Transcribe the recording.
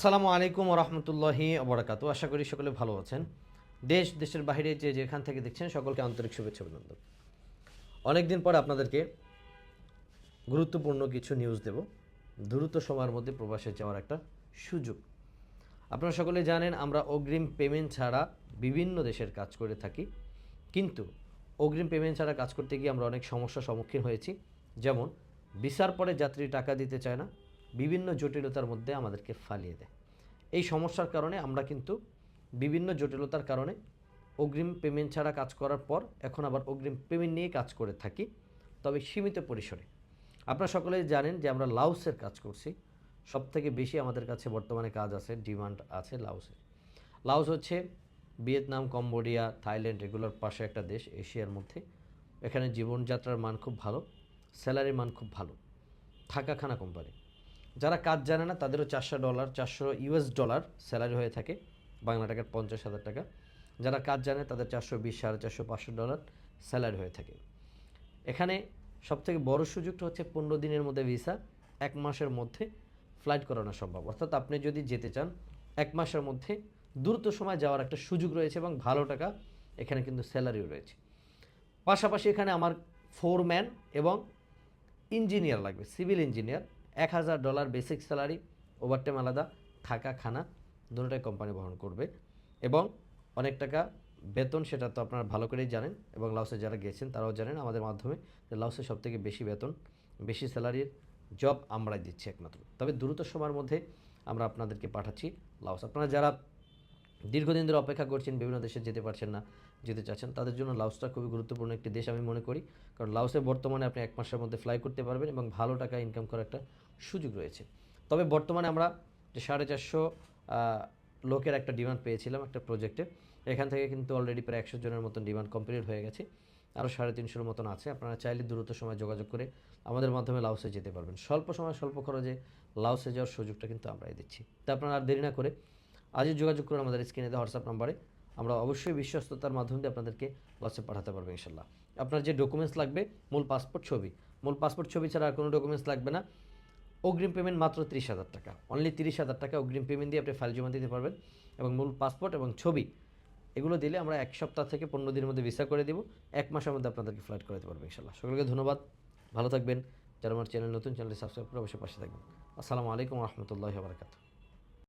আসসালামু আলাইকুম রহমতুল্লাহি অবরাকাতু আশা করি সকলে ভালো আছেন। দেশ, দেশের বাইরে যে যেখান থেকে দেখছেন সকলকে আন্তরিক শুভেচ্ছা অভিনন্দন। অনেকদিন পর আপনাদেরকে গুরুত্বপূর্ণ কিছু নিউজ দেব। দ্রুত সময়ের মধ্যে প্রবাসে যাওয়ার একটা সুযোগ। আপনারা সকলে জানেন, আমরা অগ্রিম পেমেন্ট ছাড়া বিভিন্ন দেশের কাজ করে থাকি। কিন্তু অগ্রিম পেমেন্ট ছাড়া কাজ করতে গিয়ে আমরা অনেক সমস্যার সম্মুখীন হয়েছি। যেমন, ভিসার পরে যাত্রী টাকা দিতে চায় না বিভিন্ন জটিলতার মধ্যে আমাদেরকে ফালিয়ে দেয়। এই সমস্যার কারণে আমরা কিন্তু বিভিন্ন জটিলতার কারণে অগ্রিম পেমেন্ট ছাড়া কাজ করার পর এখন আবার অগ্রিম পেমেন্ট নিয়ে কাজ করে থাকি, তবে সীমিত পরিসরে। আপনারা সকলেই জানেন যে আমরা লাউসের কাজ করছি। সব থেকে বেশি আমাদের কাছে বর্তমানে কাজ আছে ডিমান্ড আছে লাউসের। লাউস হচ্ছে ভিয়েতনাম, কম্বোডিয়া, থাইল্যান্ড এগুলোর পাশে একটা দেশ এশিয়ার মধ্যে। এখানে জীবনযাত্রার মান খুব ভালো, স্যালারির মান খুব ভালো। থাকা খানা কোম্পানি। যারা কাজ জানে না, তাদেরও চারশো ডলার, চারশো ইউএস ডলার স্যালারি হয়ে থাকে, বাংলা টাকার পঞ্চাশ হাজার টাকা। যারা কাজ জানে, তাদের চারশো বিশ সাড়ে চারশো পাঁচশো ডলার স্যালারি হয়ে থাকে। এখানে সবথেকে বড় সুযোগটা হচ্ছে পনেরো দিনের মধ্যে ভিসা, এক মাসের মধ্যে ফ্লাইট করানো সম্ভব। অর্থাৎ আপনি যদি যেতে চান, এক মাসের মধ্যে দ্রুত সময় যাওয়ার একটা সুযোগ রয়েছে এবং ভালো টাকা এখানে কিন্তু স্যালারিও রয়েছে। পাশাপাশি এখানে আমার ফোরম্যান এবং ইঞ্জিনিয়ার লাগবে, সিভিল ইঞ্জিনিয়ার। এক হাজার ডলার বেসিক স্যালারি, ওভারটাইম আলাদা, থাকা, খানা, দুটোটাই কোম্পানি বহন করবে। এবং অনেক টাকা বেতন সেটা তো আপনারা ভালো করেই জানেন এবং লাউসে যারা গেছেন তারাও জানেন আমাদের মাধ্যমে যে লাউসে সবথেকে বেশি বেতন, বেশি স্যালারির জব আমরাই দিচ্ছি একমাত্র। তবে দ্রুত সময়ের মধ্যে আমরা আপনাদেরকে পাঠাচ্ছি লাউস আপনারা যারা দীর্ঘদিন ধরে অপেক্ষা করছেন, বিভিন্ন দেশে যেতে পারছেন না, যেতে চাচ্ছেন। তাদের জন্য লাউসটা খুবই গুরুত্বপূর্ণ একটি দেশ আমি মনে করি। কারণ লাউসে বর্তমানে আপনি এক মাসের মধ্যে ফ্লাই করতে পারবেন এবং ভালো টাকা ইনকাম করার একটা সুযোগ রয়েছে। তবে বর্তমানে আমরা যে সাড়ে চারশো লোকের একটা ডিমান্ড পেয়েছিলাম একটা প্রজেক্টে এখান থেকে কিন্তু অলরেডি প্রায় একশো জনের মতন ডিমান্ড কমপ্লিট হয়ে গেছে। আরও সাড়ে তিনশোর মতন আছে। আপনারা চাইলে দ্রুত সময় যোগাযোগ করে আমাদের মাধ্যমে লাউসে যেতে পারবেন। স্বল্প সময় স্বল্প খরচে লাউসে যাওয়ার সুযোগটা কিন্তু আমরাই দিচ্ছি। তা আপনারা আর দেরি না করে আজই যোগাযোগ করুন আমাদের স্ক্রিনে দেওয়া হোয়াটসঅ্যাপ নাম্বারে। আমরা অবশ্যই বিশ্বস্ততার মাধ্যমে আপনাদেরকে লাউসে পাঠাতে পারব ইনশাল্লাহ। আপনার যে ডকুমেন্টস লাগবে, মূল পাসপোর্ট ছবি, মূল পাসপোর্ট ছবি ছাড়া আর কোনো ডকুমেন্টস লাগবে না। অগ্রিম পেমেন্ট মাত্র তিরিশ হাজার টাকা। অনলি তিরিশ হাজার টাকা অগ্রিম পেমেন্ট দিয়ে আপনি ফাইল জমা দিতে পারবেন এবং মূল পাসপোর্ট এবং ছবি, এগুলো দিলে আমরা এক সপ্তাহ থেকে পনেরো দিনের মধ্যে ভিসা করে দেব। এক মাসের মধ্যে আপনাদেরকে ফ্লাইট করে দিতে পারব ইনশাল্লাহ। সকলকে ধন্যবাদ। ভালো থাকবেন। যারা আমার চ্যানেল নতুন চ্যানেলটি সাবস্ক্রাইব করে অবশ্যই পাশে থাকবেন। আসসালামু আলাইকুম রহমতুল্লাহ বারকাতুহ।